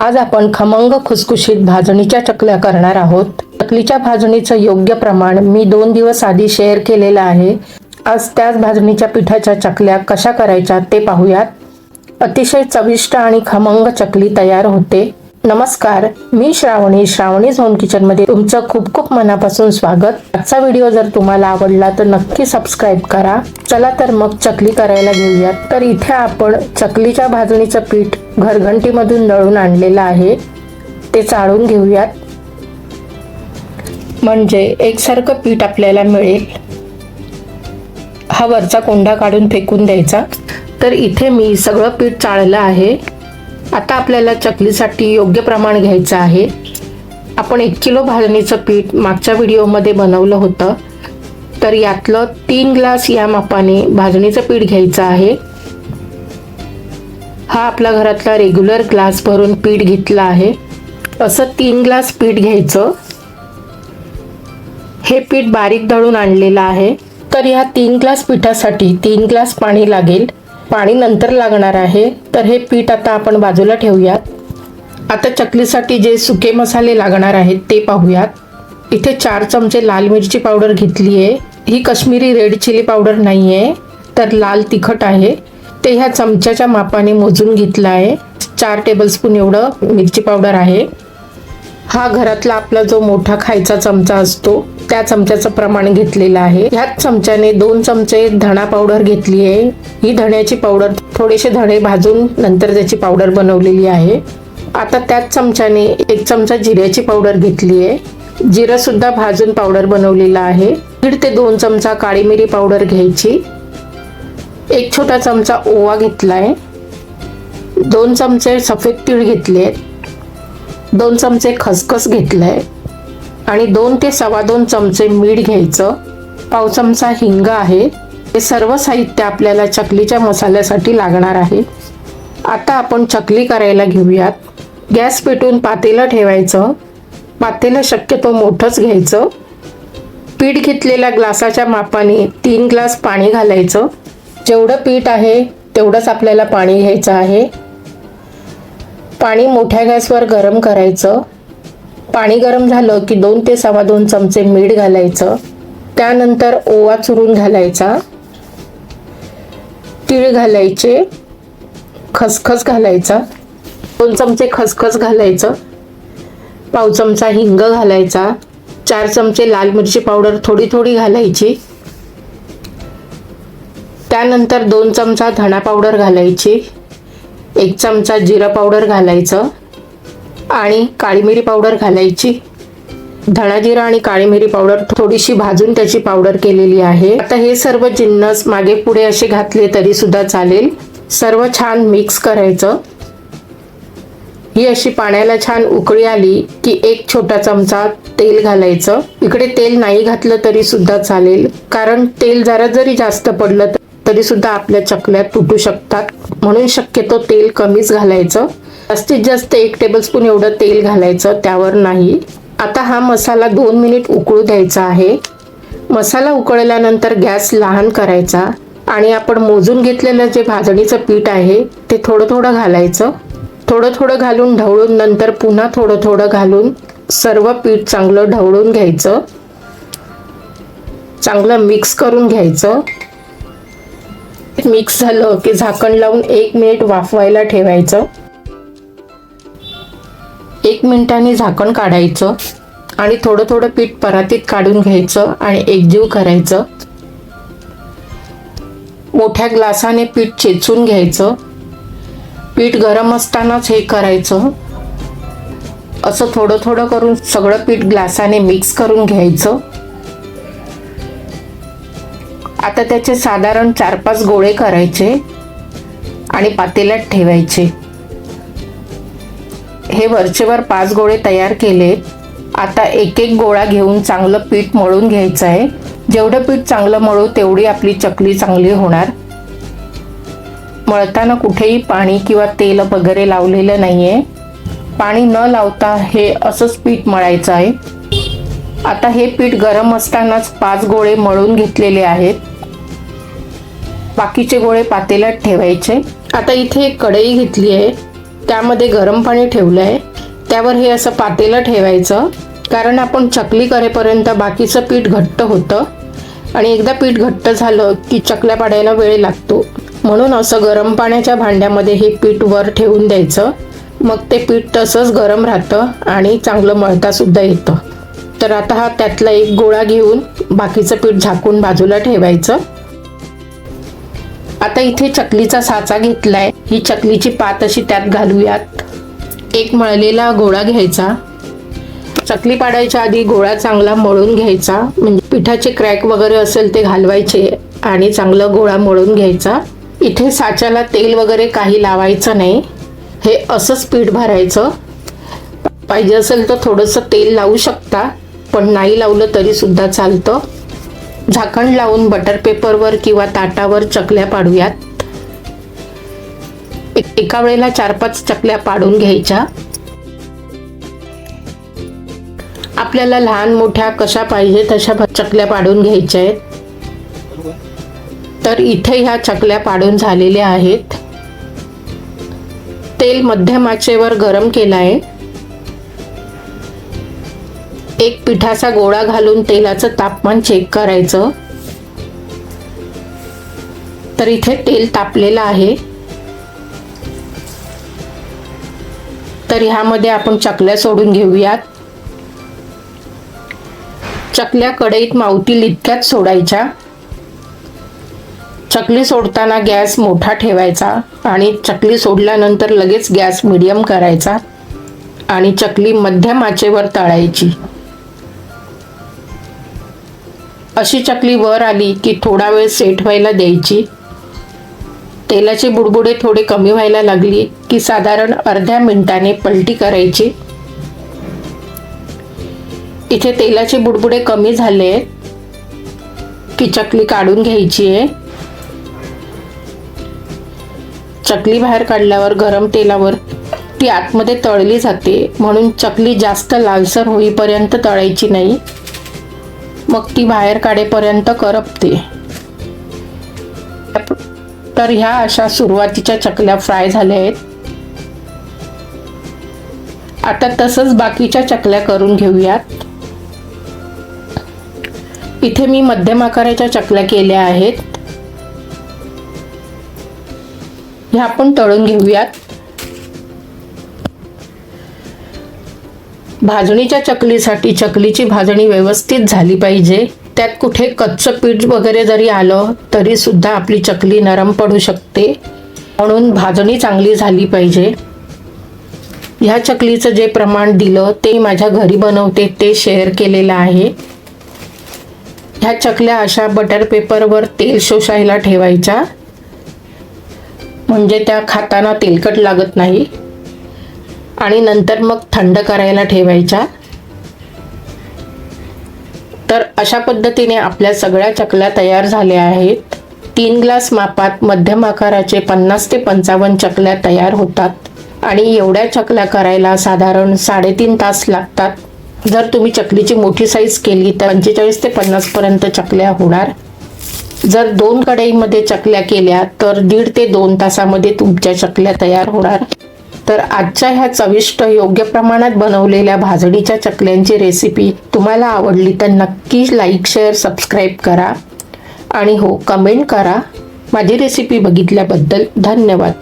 आज आपण खमंग खुसखुशीत भाजणीच्या चकल्या करणार आहोत. चकलीच्या भाजणीचं योग्य प्रमाण मी दोन दिवस आधी शेअर केलेलं आहे. आज त्याच भाजणीच्या पिठाच्या चकल्या कशा करायच्या ते पाहूयात. अतिशय चविष्ट आणि खमंग चकली तयार होते. नमस्कार मी श्रावणी श्रावणी झोन किचनमध्ये तुमचं खूप खूप मनापासून स्वागत. आजचा व्हिडिओ जर तुम्हाला आवडला तर नक्की सबस्क्राईब करा. चला तर मग चकली करायला घेऊयात. तर इथे आपण चकलीच्या भाजणीचं पीठ घरघंटीमधून दळून आणलेलं आहे. ते चाळून घेऊयात. म्हणजे एकसारखं पीठ आपल्याला मिळेल. हा वरचा कोंडा काढून फेकून द्यायचा. तर इथे मी सगळं पीठ चाळलं आहे. आता आपल्याला चकलीसाठी योग्य प्रमाण घ्यायचं आहे. आपण एक किलो भाजणीचं पीठ मागच्या व्हिडिओमध्ये बनवलं होतं. तर यातलं तीन ग्लास या मापाने भाजणीचं पीठ घ्यायचं आहे. हा आपला घरातला रेग्युलर ग्लास भरून पीठ घेतलं आहे. असं तीन ग्लास पीठ घ्यायचं. हे पीठ बारीक दळून आणलेलं आहे. तर या तीन ग्लास पिठासाठी तीन ग्लास पाणी लागेल. पाणी नंतर लागणार आहे तर हे पीठ आता आपण बाजूला ठेवूयात. आता चकलीसाठी जे सुके मसाले लागणार आहेत ते पाहूयात. इथे चार चमचे लाल मिरची पावडर घेतली आहे. ही कश्मीरी रेड चिली पावडर नाही आहे तर लाल तिखट आहे. ते ह्या चमच्याच्या मापाने मोजून घेतलं आहे. चार टेबलस्पून एवढं मिरची पावडर आहे. हा घरातला आपला जो मोठा खायचा चमचा असतो त्या चमच्याचं प्रमाण घेतलेलं आहे. ह्याच चमच्याने दोन चमचे धणा पावडर घेतली आहे. ही धण्याची पावडर थोडेसे धणे भाजून नंतर त्याची पावडर बनवलेली आहे. आता त्याच चमच्याने एक चमचा जिऱ्याची पावडर घेतली आहे. जिरं सुद्धा भाजून पावडर बनवलेला आहे. दीड ते दोन चमचा काळी मिरी पावडर घ्यायची. एक छोटा चमचा ओवा घेतलाय. दोन चमचे सफेद तीळ घेतले दोन चमचे खसखस घेतलंय. आणि दोन ते सव्वा दोन चमचे मीठ घ्यायचं. पाव चमचा हिंग आहे. हे सर्व साहित्य आपल्याला चकलीच्या मसाल्यासाठी लागणार आहे. आता आपण चकली करायला घेऊयात. गॅस पेटून पातेलं ठेवायचं. पातेलं शक्यतो मोठंच घ्यायचं. पीठ घेतलेल्या ग्लासाच्या मापाने तीन ग्लास पाणी घालायचं. जेवढं पीठ आहे तेवढंच आपल्याला पाणी घ्यायचं आहे. पाणी मोठ्या गॅसवर गरम करायचं. पाणी गरम झालं की दोन ते सव्वा दोन चमचे मीठ घालायचं. त्यानंतर ओवा चुरून घालायचा. तीळ घालायचे. खसखस घालायचा. दोन चमचे खसखस घालायचं. पाव चमचा हिंग घालायचा. चार चमचे लाल मिरची पावडर थोडी थोडी घालायची. त्यानंतर दोन चमचा धणा पावडर घालायची. एक चमचा जिरा पावडर घालायचं. आणि काळी मिरी पावडर घालायची. धणा जिरा आणि काळी मिरी पावडर थोडीशी भाजून त्याची पावडर केलेली आहे. आता हे सर्व जिन्नस मागे पुढे असे घातले तरी सुद्धा चालेल. सर्व छान मिक्स करायचं. ही अशी पाण्याला छान उकळी आली की एक छोटा चमचा तेल घालायचं. इकडे तेल नाही घातलं तरी सुद्धा चालेल. कारण तेल जरा जरी जास्त पडलं तरी सुद्धा आपल्या चकल्या तुटू शकतात. म्हणून शक्यतो तेल कमीच घालायचं. जास्तीत जास्त एक टेबलस्पून एवढं तेल घालायचं त्यावर नाही. आता हा मसाला दोन मिनिट उकळू द्यायचा आहे. मसाला उकळल्यानंतर गॅस लहान करायचा आणि आपण मोजून घेतलेलं जे भाजणीचं पीठ आहे ते थोडं थोडं घालायचं. थोडं थोडं घालून ढवळून नंतर पुन्हा थोडं थोडं घालून सर्व पीठ चांगलं ढवळून घ्यायचं. चांगलं मिक्स करून घ्यायचं. मिक्स झालं की झाकण लावून एक मिनिट वाफवायला ठेवायचं. एक मिनिटाने झाकण काढायचं आणि थोडं थोडं पीठ परातीत काढून घ्यायचं आणि एकजीव करायचं. मोठ्या ग्लासाने पीठ चेचून घ्यायचं. पीठ गरम असतानाच हे करायचं. असं थोडं थोडं करून सगळं पीठ ग्लासाने मिक्स करून घ्यायचं. आता त्याचे साधारण चार पाच गोळे करायचे आणि पातेल्यात ठेवायचे. हे वरचेवर पाच गोळे तयार केले. आता एक एक गोळा घेऊन चांगलं पीठ मळून घ्यायचं आहे. जेवढं पीठ चांगलं मळू तेवढी आपली चकली चांगली होणार. मळताना कुठेही पाणी किंवा तेल वगैरे लावलेलं नाही आहे पाणी न लावता हे असंच पीठ मळायचं आहे. आता हे पीठ गरम असतानाच पाच गोळे मळून घेतलेले आहेत. बाकीचे गोळे पातेल्यात ठेवायचे. आता इथे एक कढई घेतली आहे. त्यामध्ये गरम पाणी ठेवलं आहे त्यावर हे असं पातेलं ठेवायचं. कारण आपण चकली करेपर्यंत बाकीचं पीठ घट्ट होतं. आणि एकदा पीठ घट्ट झालं की चकल्या पाडायला वेळ लागतो. म्हणून असं गरम पाण्याच्या भांड्यामध्ये हे पीठ वर ठेवून द्यायचं. मग ते पीठ तसंच गरम राहतं आणि चांगलं मळतासुद्धा येतं. तर आता हा त्यातला एक गोळा घेऊन बाकीचं पीठ झाकून बाजूला ठेवायचं. आता इथे चकलीचा साचा घेतलाय. ही चकलीची पात अशी त्यात घालूयात. एक मळलेला गोळा घ्यायचा. चकली पाडायच्या आधी गोळा चांगला मळून घ्यायचा. म्हणजे पिठाचे क्रॅक वगैरे असेल ते घालवायचे आणि चांगलं गोळा मळून घ्यायचा. इथे साच्याला तेल वगैरे काही लावायचं नाही. हे असंच पीठ भरायचं. पाहिजे असेल तर थोडंसं तेल लावू शकता. पण नाही लावलं तरी सुद्धा चालतं. झाकण लावून बटर पेपरवर किंवा ताटावर चकल्या पाडूयात. एका वेळेला चार पाच चकल्या पाडून घ्यायच्या. आपल्याला लहान मोठ्या कशा पाहिजे तशा चकल्या पाडून घ्यायच्या आहेत. तर इथे ह्या चकल्या पाडून झालेल्या आहेत. तेल मध्यम आचेवर गरम केलं आहे एक पिठाचा गोळा घालून तेलाचं तापमान चेक करायचं. तर इथे तेल तापलेलं आहे. तर ह्यामध्ये आपण चकल्या सोडून घेऊयात. चकल्या कढईत मावतील इतक्यात सोडायच्या. चकली सोडताना गॅस मोठा ठेवायचा आणि चकली सोडल्यानंतर लगेच गॅस मिडियम करायचा आणि चकली मध्यम आचेवर तळायची. अशी चकली वर आली की थोडा वेळ सेट व्हायला द्यायची. तेलाचे बुडबुडे थोडे कमी व्हायला लागली की साधारण अर्ध्या मिनिटाने पलटी करायची. इथे तेलाचे बुडबुडे कमी झाले की चकली काढून घ्यायची आहे. चकली बाहेर काढल्यावर गरम तेलावर ती आतमध्ये तळली जाते. म्हणून चकली जास्त लालसर होईपर्यंत तळायची नाही. मग ती बाहेर काढेपर्यंत करपते. तर ह्या अशा सुरुवातीच्या चकल्या फ्राय झाल्या आहेत. आता तसंच बाकीच्या चकल्या करून घेऊयात. इथे मी मध्यम आकाराच्या चकल्या केल्या आहेत. ह्या आपण तळून घेऊयात. भाजणीच्या चकलीसाठी चकलीची भाजणी व्यवस्थित झाली पाहिजे. त्यात कुठे कच्चं पीठ वगैरे जरी आलं तरी सुद्धा आपली चकली नरम पडू शकते. म्हणून भाजणी चांगली झाली पाहिजे. ह्या चकलीचं जे प्रमाण दिलं ते माझ्या घरी बनवते ते शेअर केलेलं आहे. ह्या चकल्या अशा बटर पेपरवर तेल शोषायला ठेवायच्या. म्हणजे त्या खाताना तेलकट लागत नाही. आणि नंतर मग थंड करायला ठेवायच्या. तर अशा पद्धतीने आपल्या सगळ्या चकल्या तयार झाल्या आहेत. तीन ग्लास मापात मध्यम आकाराचे पन्नास ते पंचावन्न चकल्या तयार होतात. आणि एवढ्या चकल्या करायला साधारण साडेतीन तास लागतात. जर तुम्ही चकलीची मोठी साईज केली तर पंचेचाळीस ते पन्नास पर्यंत चकल्या होणार. जर दोन कढईमध्ये चकल्या केल्या तर दीड ते दोन तासामध्ये तुमच्या चकल्या तयार होणार. तर आजच्या ह्या चविष्ट योग्य प्रमाणात बनवलेल्या भाजणीच्या चकल्यांची रेसिपी तुम्हाला आवडली तर नक्की लाईक शेअर सबस्क्राईब करा. आणि हो कमेंट करा. माझी रेसिपी बघितल्याबद्दल धन्यवाद.